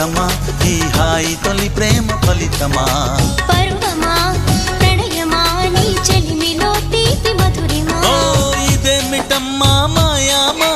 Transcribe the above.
ప్రియతమా ఈ హాయి తొలి ప్రేమ ఫలితమా? పరువమా? ప్రణయమా? నీ చెలిమిలో తీపి మధురిమా? ఓ ఇదేమిటమ్మా మాయా మాయా